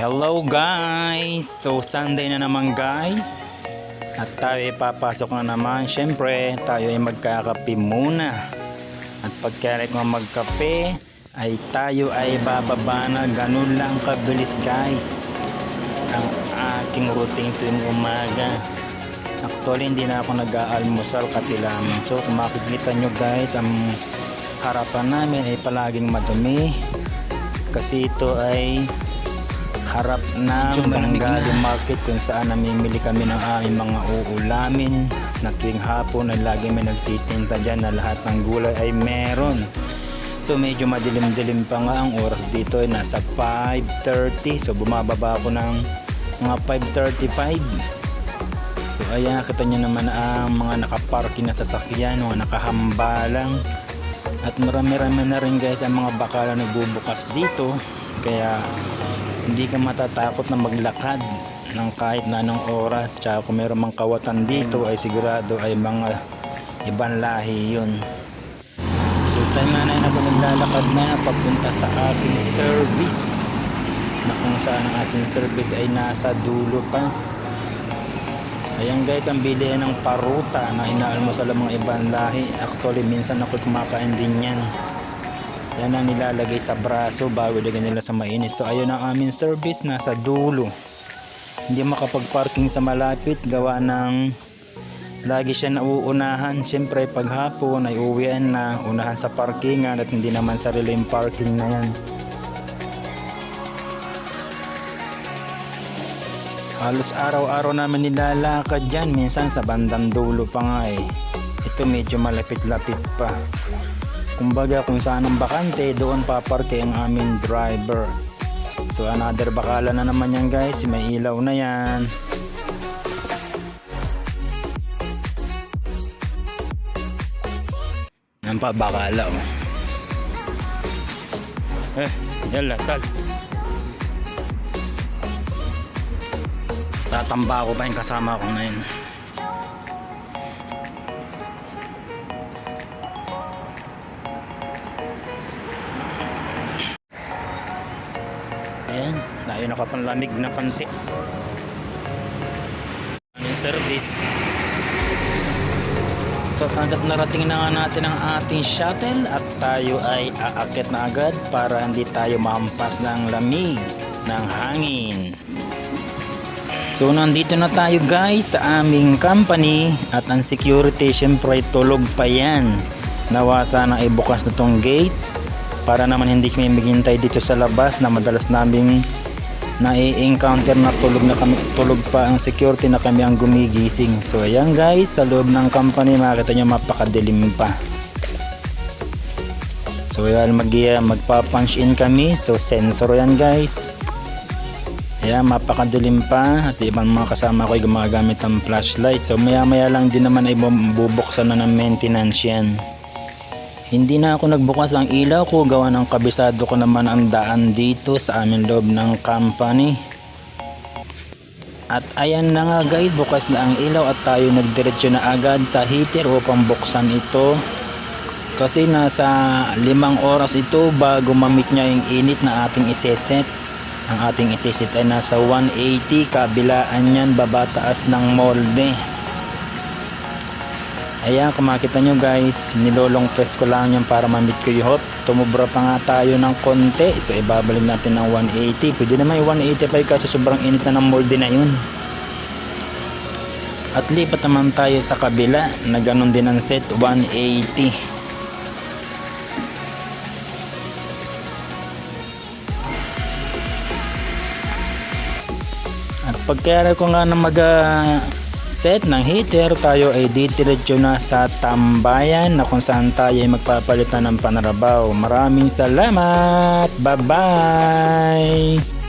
Hello guys! So Sunday na naman guys. At tayo ay papasok na naman. Siyempre tayo ay magkakape muna. At pagkarik mo magkape Ay tayo ay bababa na. Ganun lang kabilis guys Ang aking routine tuwing umaga. Actually hindi na ako nag-aalmusal kape So kung makikita nyo guys Ang harapan namin ay palaging madumi. Kasi ito ay harap ng Bangali Market kung saan namimili kami ng aming mga uulamin na tuwing hapon ay lagi may nagtitinda dyan na lahat ng gulay ay meron. So medyo madilim-dilim pa nga ang oras dito ay nasa 5.30 so bumababa ako ng mga 5.35 So ayan nakita nyo naman ang mga nakaparking na sasakyan mga nakahambalang. At marami-rami na rin guys ang mga bakala nagbubukas dito. Kaya hindi ka matatakot na maglakad ng kahit na anong oras. Tsaka kung meron mang kawatan dito ay sigurado ay mga ibang lahi yun. So time na na ako naglalakad na papunta sa ating service. Na kung saan ang ating service ay nasa dulo pa. Ayan guys ang bilihan ng paruta na inaalmusal ang mga ibang lahi. Actually minsan ako kumakain din yan yan ang nilalagay sa braso bago ilagay nila sa mainit. So ayun ang aming service nasa dulo. Hindi makapag-parking sa malapit gawa ng lagi siya nauunahan. Siyempre pag hapon ay uwian na unahan sa parkingan at hindi naman sarili yung parking na yan. Halos araw-araw namin nilalakad dyan. Minsan sa bandang dulo pa nga eh. Ito medyo malapit-lapit pa. Kumbaga kung saan ang bakante, doon paparke ang aming driver. So another bakala na naman yan guys, may ilaw na yan. Yan bakala oh. Eh, yala, tal. Tatamba ko pa yung kasama ko ngayon. Ayan, tayo nakapanlamig na kanti. Aming service. So hanggat narating na nga natin ang ating shuttle at tayo ay aakit na agad para hindi tayo mahampas ng lamig ng hangin. So nandito na tayo guys sa aming company at ang security syempre tulog pa yan. Nawa sana ay bukas na tong gate para naman hindi kami maghintay dito sa labas na madalas naming na-encounter na tulog na kami tulog pa ang security na kami ang gumigising. So ayan guys sa loob ng company makita nyo mapakadilim pa. So ayan mag, magpa punch in kami. So sensor yan guys. Ayan mapakadilim pa. At ibang mga kasama ko ay gumagamit ng flashlight. So maya maya lang din naman ay bubuksan na ng maintenance yan hindi na ako nagbukas ang ilaw ko gawa ng kabisado ko naman ang daan dito sa aming loob ng company. At ayan na nga guys, bukas na ang ilaw at tayo nagdiretso na agad sa heater upang buksan ito. Kasi nasa limang oras ito bago mamit niya yung init na ating iseset. Ang ating iseset ay nasa 180, kabilaan yan babataas ng molde. Ayan, kung makita nyo guys, nilolong press ko lang yan para mamit ko yung hot. Tumubra pa nga tayo ng konti. So, ibabalik natin ng 180. Pwede naman yung 185 kasi sobrang init na ng molde na yun. At lipat naman tayo sa kabila na ganun din ang set, 180. At pagkaya ko nga na mag uh, set ng heater, tayo ay didiretso na sa tambayan na kung saan tayo ay magpapalitan ng panarabaw. Maraming salamat! Bye-bye!